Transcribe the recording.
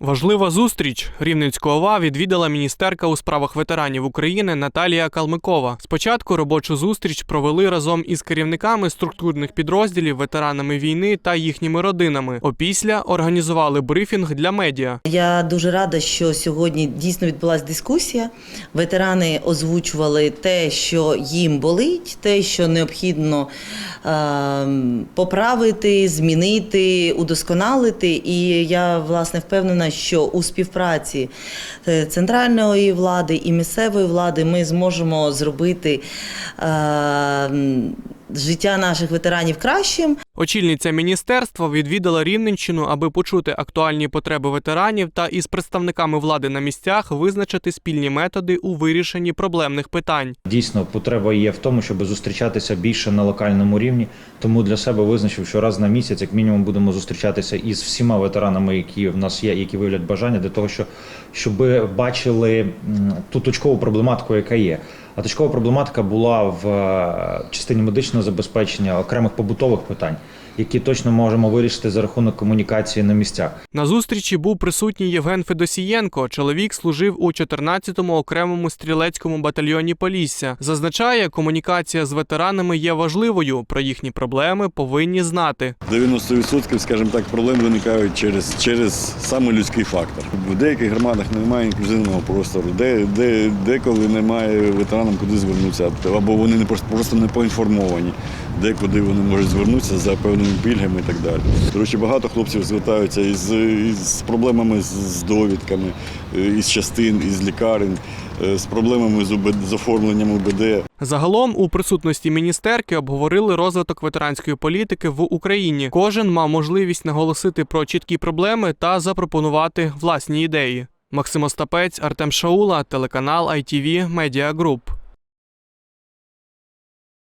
Важлива зустріч Рівненську ОВА відвідала міністерка у справах ветеранів України Наталія Калмикова. Спочатку робочу зустріч провели разом із керівниками структурних підрозділів, ветеранами війни та їхніми родинами. Опісля організували брифінг для медіа. Я дуже рада, що сьогодні дійсно відбулася дискусія. Ветерани озвучували те, що їм болить, те, що необхідно е, поправити, змінити, удосконалити. І я власне впевнена, що у співпраці е, центральної влади і місцевої влади ми зможемо зробити е, життя наших ветеранів кращим. Очільниця міністерства відвідала Рівненщину, аби почути актуальні потреби ветеранів та із представниками влади на місцях визначити спільні методи у вирішенні проблемних питань. Дійсно, потреба є в тому, щоб зустрічатися більше на локальному рівні. Тому для себе визначив, що раз на місяць, як мінімум, будемо зустрічатися із всіма ветеранами, які в нас є, які виявлять бажання для того, що щоб бачили ту точкову проблематику, яка є. А точкова проблематика була в е, частині медичного забезпечення окремих побутових питань, які точно можемо вирішити за рахунок комунікації на місцях. На зустрічі був присутній Євген Федосієнко. Чоловік служив у 14-му окремому стрілецькому батальйоні Полісся. Зазначає, комунікація з ветеранами є важливою. Про їхні проблеми повинні знати. 90%, скажімо так, проблем виникають через, через саме людський фактор. В деяких громадах немає інклюзивного простору, де, де, деколи немає ветеранам куди звернутися, або вони не просто, просто не поінформовані, де куди вони можуть звернутися за певними пільгами і так далі. До речі, багато хлопців звертаються із, із проблемами з, довідками, е, із частин, із лікарень, е, з проблемами з, УБД, з оформленням УБД. Загалом у присутності міністерки обговорили розвиток ветеранської політики в Україні. Кожен мав можливість наголосити про чіткі проблеми та запропонувати власні ідеї. Максим Остапець, Артем Шаула, телеканал ITV Media Group.